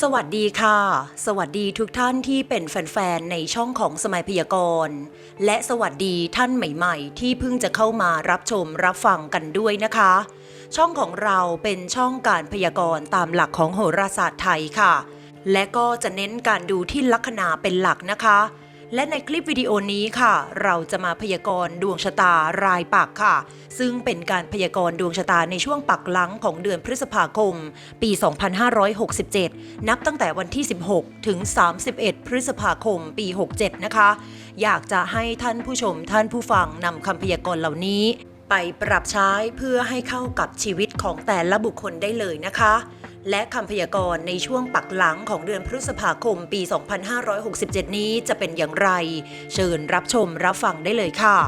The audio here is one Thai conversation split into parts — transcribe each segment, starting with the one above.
สวัสดีค่ะ สวัสดีทุกท่านที่เป็นแฟนๆ ในช่องของสมัยพยากรณ์ และสวัสดีท่านใหม่ๆ ที่เพิ่งจะเข้ามารับชมรับฟังกันด้วยนะคะ ช่องของเราเป็นช่องการพยากรณ์ตามหลักของโหราศาสตร์ไทยค่ะ และก็จะเน้นการดูที่ลัคนาเป็นหลักนะคะ และในคลิปวิดีโอนี้ค่ะ เราจะมาพยากรณ์ดวงชะตารายปักค่ะ ซึ่งเป็นการพยากรณ์ดวงชะตาในช่วงปักหลังของเดือนพฤษภาคม ปี 2567 นับตั้งแต่วันที่ 16 ถึง 31 พฤษภาคม ปี 67 นะคะ อยากจะให้ท่านผู้ชมท่านผู้ฟังนำคำพยากรณ์เหล่านี้ ไปปรับใช้เพื่อให้เข้ากับชีวิตของแต่ละบุคคลได้เลยนะคะ และคำพยากรณ์ในช่วงปักหลังของเดือนพฤษภาคมปี 2567 นี้จะเป็นอย่างไร เชิญรับชมรับฟังได้เลยค่ะ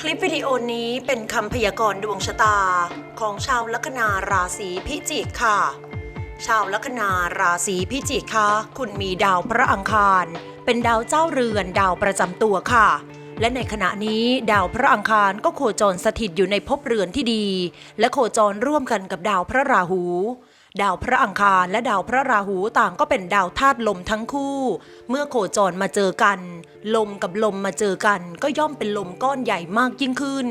คลิปวิดีโอนี้เป็นคำพยากรณ์ดวงชะตาของชาวลัคนาราศีพิจิกค่ะ ชาวลัคนาราศีพิจิกคะคุณมีดาวพระอังคาร เป็นดาวเจ้าเรือนดาวประจำตัวค่ะ และในขณะนี้ดาวพระอังคารก็โคจรสถิตอยู่ในภพเรือนที่ดี และโคจรร่วมกันกับดาวพระราหู ดาวพระอังคารและดาวพระราหูต่างก็เป็นดาวธาตุลมทั้งคู่ เมื่อโคจรมาเจอกัน ลมกับลมมาเจอกัน ก็ย่อมเป็นลมก้อนใหญ่มากยิ่งขึ้น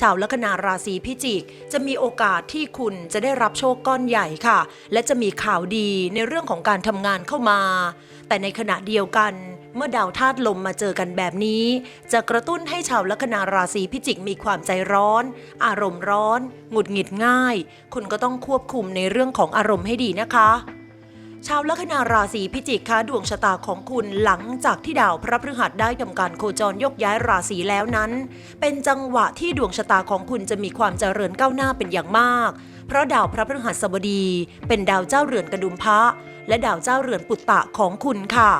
ชาวลัคนาราศีพิจิก จะมีโอกาสที่คุณจะได้รับโชคก้อนใหญ่ค่ะ และจะมีข่าวดีในเรื่องของการทำงานเข้ามา แต่ในขณะเดียวกัน เมื่อดาวธาตุลมมาเจอกันแบบนี้ จะกระตุ้นให้ชาวลัคนาราศีพิจิกมีความใจร้อน อารมณ์ร้อน หงุดหงิดง่าย คุณก็ต้องควบคุมในเรื่องของอารมณ์ให้ดีนะคะ ชาวลัคนาราศีพิจิกคะดวงชะตาของคุณหลังจากที่ดาวพระพฤหัสได้ทำการโคจรยกย้ายราศีแล้วนั้น เป็นจังหวะที่ดวงชะตาของคุณจะมีความเจริญก้าวหน้าเป็นอย่างมาก เพราะดาวพระพฤหัสบดี เป็นดาวเจ้าเรือนกระดุมพระและดาวเจ้าเรือนปุตตะของคุณค่ะ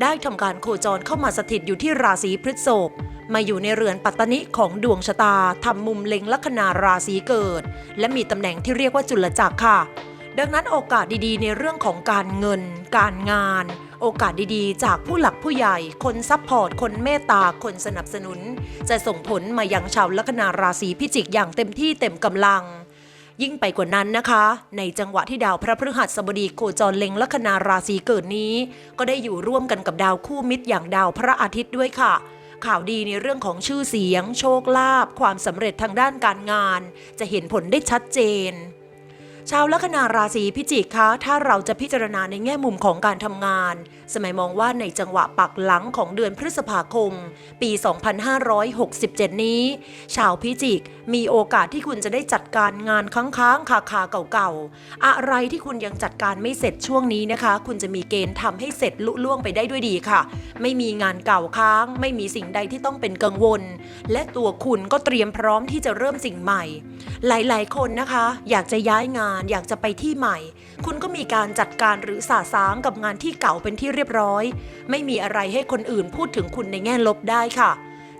ได้ทำการโคจรเข้ามาสถิตอยู่ที่ราศีพฤษภมาอยู่ในเรือนปัตตนิของดวงชะตาทำมุมเล็งลัคนาราศีเกิด และมีตำแหน่งที่เรียกว่าจุลจักรค่ะ ดังนั้นโอกาสดีๆ ในเรื่องของการเงิน การงาน โอกาสดีๆ จากผู้หลักผู้ใหญ่ คนซัพพอร์ต คนเมตตา คนสนับสนุน จะส่งผลมายังชาวลัคนาราศีพิจิกอย่างเต็มที่เต็มกำลัง ยิ่งไปกว่านั้นนะคะ ในจังหวะที่ดาวพระพฤหัสบดีโคจรเล็งลัคนาราศีเกิดนี้ ก็ได้อยู่ร่วมกันกับดาวคู่มิตรอย่างดาวพระอาทิตย์ด้วยค่ะ ข่าวดีในเรื่องของชื่อเสียง โชคลาภความสำเร็จทางด้านการงาน จะเห็นผลได้ชัดเจนชาวลัคนาราศีพิจิกคะ ถ้าเราจะพิจารณาในแง่มุมของการทำงาน สมัยมองว่าในจังหวะปักหลังของเดือนพฤษภาคม ปี 2567 นี้ ชาวพิจิกมีโอกาสที่คุณจะได้จัดการงานค้างๆคาคาเก่าๆ อะไรที่คุณยังจัดการไม่เสร็จช่วงนี้นะคะ คุณจะมีเกณฑ์ทำให้เสร็จลุล่วงไปได้ด้วยดีค่ะ ไม่มีงานเก่าค้าง ไม่มีสิ่งใดที่ต้องเป็นกังวล และตัวคุณก็เตรียมพร้อมที่จะเริ่มสิ่งใหม่ หลายๆ คนนะคะ อยากจะย้ายงานอยากจะไปที่ใหม่ คุณก็มีการจัดการหรือสาสางกับงานที่เก่าเป็นที่เรียบร้อย ไม่มีอะไรให้คนอื่นพูดถึงคุณในแง่ลบได้ค่ะ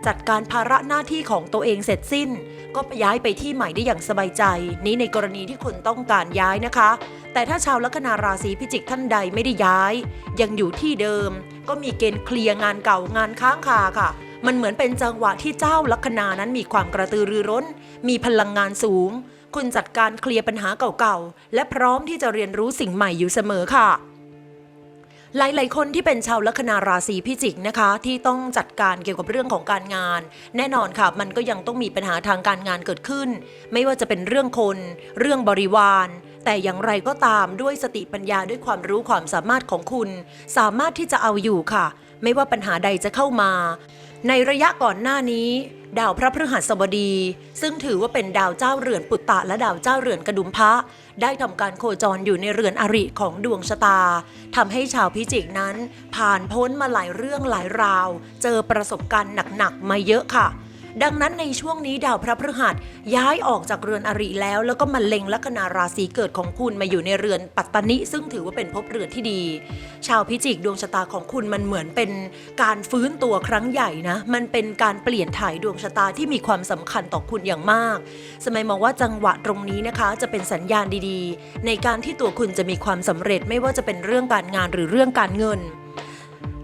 จัดการภาระหน้าที่ของตัวเองเสร็จสิ้น ก็ย้ายไปที่ใหม่ได้อย่างสบายใจ นี้ในกรณีที่คุณต้องการย้ายนะคะ แต่ถ้าชาวลัคนาราศีพิจิกท่านใดไม่ได้ย้าย ยังอยู่ที่เดิม ก็มีเกณฑ์เคลียร์งานเก่างานค้างคาค่ะมันเหมือนเป็นจังหวะที่เจ้าลัคนานั้นมีความกระตือรือร้น มีพลังงานสูง คุณจัดการเคลียร์ปัญหาเก่าๆ และพร้อมที่จะเรียนรู้สิ่งใหม่อยู่เสมอค่ะ หลาย ๆ คนที่เป็นชาวลัคนาราศีพิจิกนะคะ ที่ต้องจัดการเกี่ยวกับเรื่องของการงาน แน่นอนค่ะ มันก็ยังต้องมีปัญหาทางการงานเกิดขึ้น ไม่ว่าจะเป็นเรื่องคน เรื่องบริวาร แต่อย่างไรก็ตามด้วยสติปัญญาด้วยความรู้ความสามารถของคุณ สามารถที่จะเอาอยู่ค่ะ ไม่ว่าปัญหาใดจะเข้ามา ในระยะก่อนหน้านี้ ดาวพระพฤหัสบดี ซึ่งถือว่าเป็นดาวเจ้าเรือนปุตตะและดาวเจ้าเรือนกระดุมพระได้ทำการโคจรอยู่ในเรือนอริของดวงชะตาทำให้ชาวพิจิกนั้น ผ่านพ้นมาหลายเรื่องหลายราว เจอประสบการณ์หนักๆมาเยอะค่ะ ดังนั้นในช่วงนี้ดาวพระพฤหัสย้ายออกจากเรือนอริแล้ว แล้วก็มาเล็งลัคนาราศีเกิดของคุณมาอยู่ในเรือนปัตตนิซึ่งถือว่าเป็นภพเรือนที่ดี ชาวพิจิกดวงชะตาของคุณมันเหมือนเป็นการฟื้นตัวครั้งใหญ่นะ มันเป็นการเปลี่ยนถ่ายดวงชะตาที่มีความสำคัญต่อคุณอย่างมาก สมัยมองว่าจังหวะตรงนี้นะคะ จะเป็นสัญญาณดีๆ ในการที่ตัวคุณจะมีความสำเร็จไม่ว่าจะเป็นเรื่องการงานหรือเรื่องการเงิน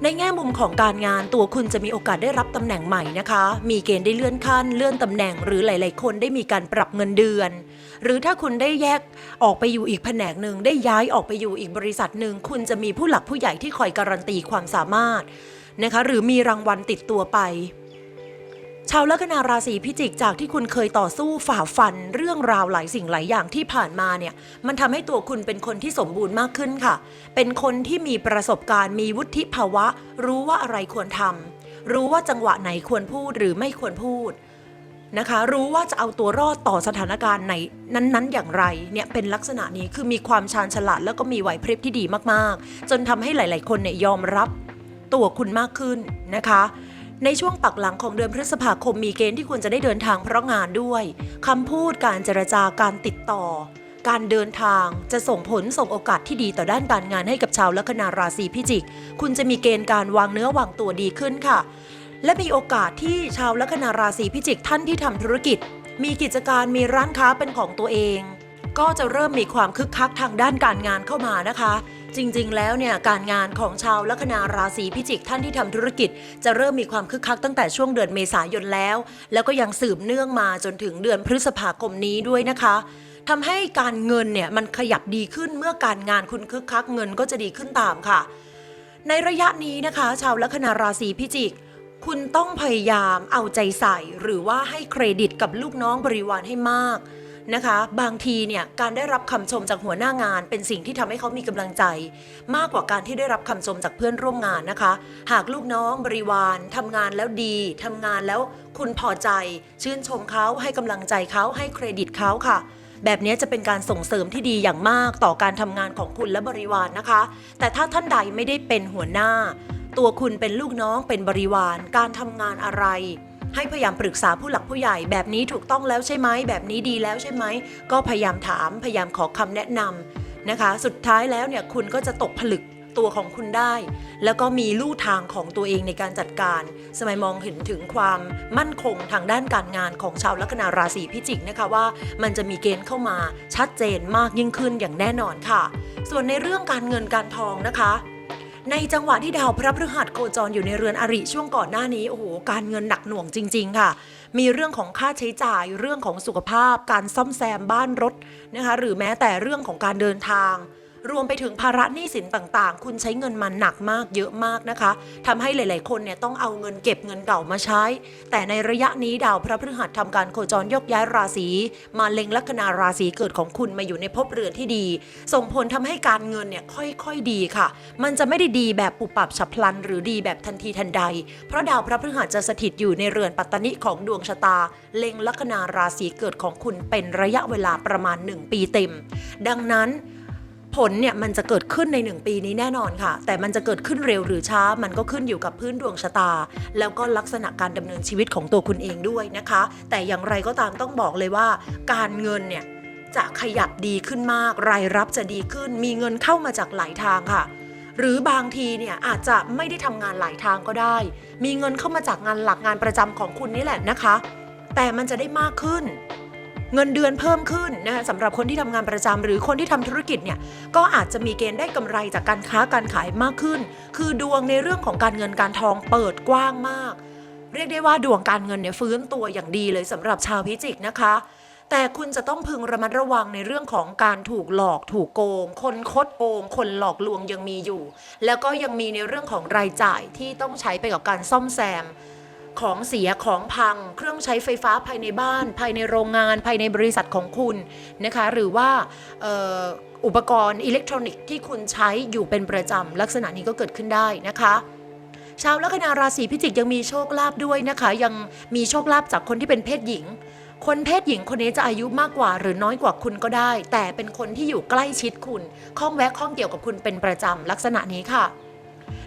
ในแง่มุมของการงานตัวคุณจะมีโอกาสได้รับตำแหน่งใหม่นะคะ มีเกณฑ์ได้เลื่อนขั้น เลื่อนตำแหน่งหรือหลาย ๆ คนได้มีการปรับเงินเดือน หรือถ้าคุณได้แยกออกไปอยู่อีกแผนกหนึ่งได้ย้ายออกไปอยู่อีกบริษัทหนึ่งคุณจะมีผู้หลักผู้ใหญ่ที่คอยการันตีความสามารถนะคะ หรือมีรางวัลติดตัวไป ชาวลัคนาราศีพิจิกจากที่คุณเคยต่อสู้ฝ่าฟันเรื่องราวหลายสิ่งหลายอย่างที่ผ่านมาเนี่ยมันทำให้ตัวคุณเป็นคนที่สมบูรณ์มากขึ้นค่ะ เป็นคนที่มีประสบการณ์ มีวุฒิภาวะ รู้ว่าอะไรควรทำรู้ว่าจังหวะไหนควรพูดหรือไม่ควรพูดนะคะ รู้ว่าจะเอาตัวรอดต่อสถานการณ์ไหนนั้นๆ อย่างไรเนี่ยเป็นลักษณะนี้คือมีความชาญฉลาดแล้วก็มีไหวพริบที่ดีมากๆ จนทำให้หลาย ๆ คนเนี่ยยอมรับตัวคุณมากขึ้นนะคะ ในช่วงปักหลังของเดือนพฤษภาคมมีเกณฑ์ที่คุณจะได้เดินทางเพราะงานด้วยคำพูดการเจรจาการติดต่อ การเดินทางจะส่งผลส่งโอกาสที่ดีต่อด้านการงานให้กับชาวลัคนาราศีพิจิก คุณจะมีเกณฑ์การวางเนื้อวางตัวดีขึ้นค่ะ และมีโอกาสที่ชาวลัคนาราศีพิจิกท่านที่ทำธุรกิจ มีกิจการมีร้านค้าเป็นของตัวเอง ก็จะเริ่มมีความคึกคักทางด้านการงานเข้ามานะคะ จริงๆ แล้วเนี่ยการงานของชาวลัคนาราศีพิจิกท่านที่ทำธุรกิจ จะเริ่มมีความคึกคักตั้งแต่ช่วงเดือนเมษายนแล้ว แล้วก็ยังสืบเนื่องมาจนถึงเดือนพฤษภาคมนี้ด้วยนะคะทำให้การเงินเนี่ยมันขยับดีขึ้นเมื่อการงานคุณคึกคักเงินก็จะดีขึ้นตามค่ะ ในระยะนี้นะคะ ชาวลัคนาราศีพิจิก คุณต้องพยายามเอาใจใส่ หรือว่าให้เครดิตกับลูกน้องบริวารให้มาก นะคะ บางทีเนี่ยการได้รับคำชมจากหัวหน้างาน เป็นสิ่งที่ทำให้เขามีกำลังใจ มากกว่าการที่ได้รับคำชมจากเพื่อนร่วมงานนะคะ หากลูกน้องบริวารทำงานแล้วดีทำงานแล้วคุณพอใจ ชื่นชมเขาให้กำลังใจเขาให้เครดิตเขาค่ะแบบนี้จะเป็นการส่งเสริมที่ดีอย่างมากต่อการทำงานของคุณและบริวารนะคะ แต่ถ้าท่านใดไม่ได้เป็นหัวหน้า ตัวคุณเป็นลูกน้องเป็นบริวาร การทำงานอะไร ให้พยายามปรึกษาผู้หลักผู้ใหญ่แบบนี้ถูกต้องแล้วใช่ไหมแบบนี้ดีแล้วใช่ไหมก็พยายามถามพยายามขอคำแนะนำนะคะ สุดท้ายแล้วเนี่ยคุณก็จะตกผลึกตัวของคุณได้ แล้วก็มีลู่ทางของตัวเองในการจัดการ สมัยมองเห็นถึงความมั่นคงทางด้านการงานของชาวลัคนาราศีพิจิกนะคะว่า มันจะมีเกณฑ์เข้ามาชัดเจนมากยิ่งขึ้นอย่างแน่นอนค่ะ ส่วนในเรื่องการเงินการทองนะคะ ในจังหวะที่ดาวพระพฤหัสโคจรอยู่ในเรือนอริช่วงก่อนหน้านี้โอ้โหการเงินหนักหน่วงจริง ๆ ค่ะ มีเรื่องของค่าใช้จ่ายเรื่องของสุขภาพ การซ่อมแซมบ้านรถนะคะหรือแม้แต่เรื่องของการเดินทาง รวมไปถึงภาระหนี้สินต่างๆ คุณใช้เงินมาหนักมากเยอะมากนะคะทำให้หลาย ๆ คนเนี่ยต้องเอาเงินเก็บเงินเก่ามาใช้ แต่ในระยะนี้ดาวพระพฤหัสทำการโคจรยกย้ายราศีมาเล็งลัคนาราศีเกิดของคุณมาอยู่ในภพเรือนที่ดี ส่งผลทำให้การเงินเนี่ยค่อย ๆ ดีค่ะ มันจะไม่ได้ดีแบบปุบปับฉับพลัน หรือดีแบบทันทีทันใด เพราะดาวพระพฤหัสจะสถิตอยู่ในเรือนปัตตนิของดวงชะตา เล็งลัคนาราศีเกิดของคุณเป็นระยะเวลาประมาณ 1 ปีเต็ม ดังนั้น ผลเนี่ยมันจะเกิดขึ้นใน 1 ปีนี้แน่นอนค่ะ แต่มันจะเกิดขึ้นเร็วหรือช้า มันก็ขึ้นอยู่กับพื้นดวงชะตา แล้วก็ลักษณะการดำเนินชีวิตของตัวคุณเองด้วยนะคะ แต่อย่างไรก็ตามต้องบอกเลยว่า การเงินเนี่ยจะขยับดีขึ้นมาก รายรับจะดีขึ้น มีเงินเข้ามาจากหลายทางค่ะ หรือบางทีเนี่ยอาจจะไม่ได้ทำงานหลายทางก็ได้ มีเงินเข้ามาจากงานหลักงานประจำของคุณนี่แหละนะคะ แต่มันจะได้มากขึ้น เงินเดือนเพิ่มขึ้นนะคะสำหรับคนที่ทำงานประจำหรือคนที่ทำธุรกิจเนี่ยก็อาจจะมีเกณฑ์ได้กำไรจากการค้าการขายมากขึ้น คือดวงในเรื่องของการเงินการทองเปิดกว้างมาก เรียกได้ว่าดวงการเงินเนี่ยฟื้นตัวอย่างดีเลยสำหรับชาวพิจิกนะคะแต่คุณจะต้องพึงระมัดระวังในเรื่องของการถูกหลอกถูกโกง คนคดโกง คนหลอกลวงยังมีอยู่ แล้วก็ยังมีในเรื่องของรายจ่ายที่ต้องใช้ไปกับการซ่อมแซม ของเสียของพัง เครื่องใช้ไฟฟ้าภายในบ้าน ภายในโรงงาน ภายในบริษัทของคุณนะคะ หรือว่าอุปกรณ์อิเล็กทรอนิกส์ที่คุณใช้อยู่เป็นประจำลักษณะนี้ก็เกิดขึ้นได้นะคะชาวลัคนาราศีพิจิกยังมีโชคลาภด้วยนะคะ ยังมีโชคลาภจากคนที่เป็นเพศหญิง คนเพศหญิงคนนี้จะอายุมากกว่าหรือน้อยกว่าคุณก็ได้ แต่เป็นคนที่อยู่ใกล้ชิดคุณข้องแวะข้องเกี่ยวกับคุณเป็นประจำลักษณะนี้ค่ะ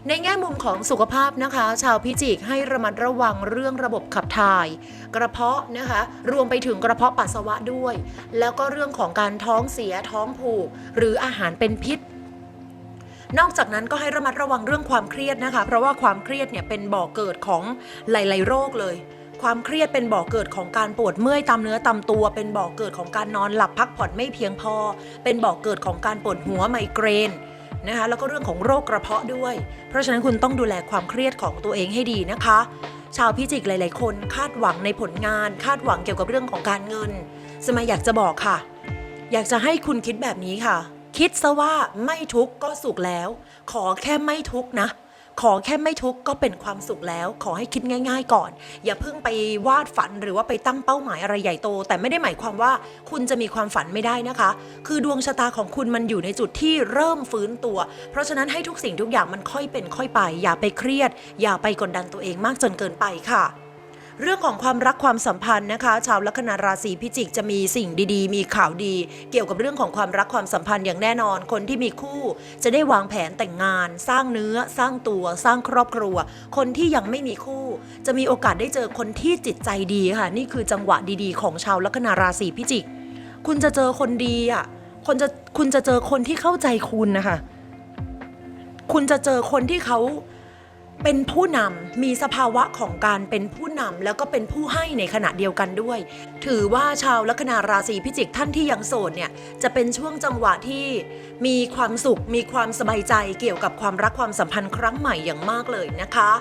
ในแง่มุมของสุขภาพนะคะ ชาวพิจิกให้ระมัดระวังเรื่องระบบขับถ่าย กระเพาะนะคะ รวมไปถึงกระเพาะปัสสาวะด้วย แล้วก็เรื่องของการท้องเสียท้องผูก หรืออาหารเป็นพิษนอกจากนั้นก็ให้ระมัดระวังเรื่องความเครียดนะคะ เพราะว่าความเครียดเนี่ยเป็นบ่อกเกิดของหลาย ๆ โรคเลย ความเครียดเป็นบ่อกเกิดของการปวดเมื่อยตามเนื้อตามตัว เป็นบ่อกเกิดของการนอนหลับพักผ่อนไม่เพียงพอ เป็นบ่อกเกิดของการปวดหัวไมเกรน นะคะแล้วก็เรื่องของโรคกระเพาะด้วย เพราะฉะนั้นคุณต้องดูแลความเครียดของตัวเองให้ดีนะคะ ชาวพิจิกหลาย ๆ คนคาดหวังในผลงาน คาดหวังเกี่ยวกับเรื่องของการเงิน สมัยอยากจะบอกค่ะ อยากจะให้คุณคิดแบบนี้ค่ะ คิดซะว่าไม่ทุกข์ก็สุขแล้ว ขอแค่ไม่ทุกข์นะ ขอแค่ไม่ทุกข์ก็เป็นความสุขแล้ว ขอให้คิดง่าย ๆ ก่อน อย่าเพิ่งไปวาดฝันหรือว่าไปตั้งเป้าหมายอะไรใหญ่โต แต่ไม่ได้หมายความว่าคุณจะมีความฝันไม่ได้นะคะ คือดวงชะตาของคุณมันอยู่ในจุดที่เริ่มฟื้นตัว เพราะฉะนั้นให้ทุกสิ่งทุกอย่างมันค่อยเป็นค่อยไป อย่าไปเครียด อย่าไปกดดันตัวเองมากจนเกินไปค่ะ เรื่องของความรักความสัมพันธ์นะคะ ชาวลัคนาราศีพิจิกจะมีสิ่งดีๆ มีข่าวดี เกี่ยวกับเรื่องของความรักความสัมพันธ์อย่างแน่นอน คนที่มีคู่ จะได้วางแผนแต่งงาน สร้างเนื้อ สร้างตัว สร้างครอบครัว คนที่ยังไม่มีคู่ จะมีโอกาสได้เจอคนที่จิตใจดีค่ะ นี่คือจังหวะดีๆ ของชาวลัคนาราศีพิจิก คุณจะเจอคนดีอะคนจะคุณจะเจอคนที่เข้าใจคุณนะคะ คุณจะเจอคนที่เขา เป็นผู้นำมีสภาวะของการเป็นผู้นำแล้วก็เป็นผู้ให้ในขณะเดียวกันด้วย ถือว่าชาวลัคนาราศีพิจิกท่านที่ยังโสดเนี่ยจะเป็นช่วงจังหวะที่มีความสุขมีความสบายใจเกี่ยวกับความรักความสัมพันธ์ครั้งใหม่อย่างมากเลยนะคะ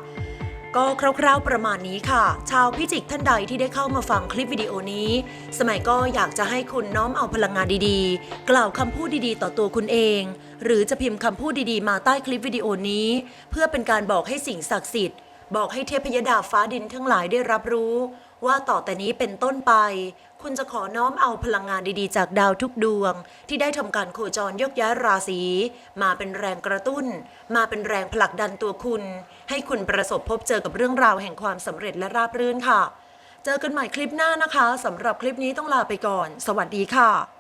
ก็คร่าวๆประมาณนี้ค่ะ ชาวพิจิกท่านใดที่ได้เข้ามาฟังคลิปวิดีโอนี้ สมัยก็อยากจะให้คุณน้อมเอาพลังงานดีๆ กล่าวคำพูดดีๆ ต่อตัวคุณเอง หรือจะพิมพ์คำพูดดีๆ มาใต้คลิปวิดีโอนี้ เพื่อเป็นการบอกให้สิ่งศักดิ์สิทธิ์ บอกให้เทพยดาฟ้าดินทั้งหลายได้รับรู้ ว่าต่อแต่นี้เป็นต้นไป คุณจะขอน้อมเอาพลังงานดีๆ จากดาวทุกดวง ที่ได้ทำการโคจรยกย้ายราศี มาเป็นแรงกระตุ้น มาเป็นแรงผลักดันตัวคุณ ให้คุณประสบพบเจอกับเรื่องราวแห่งความสำเร็จและราบรื่นค่ะ เจอกันใหม่คลิปหน้านะคะสำหรับคลิปนี้ต้องลาไปก่อน สวัสดีค่ะ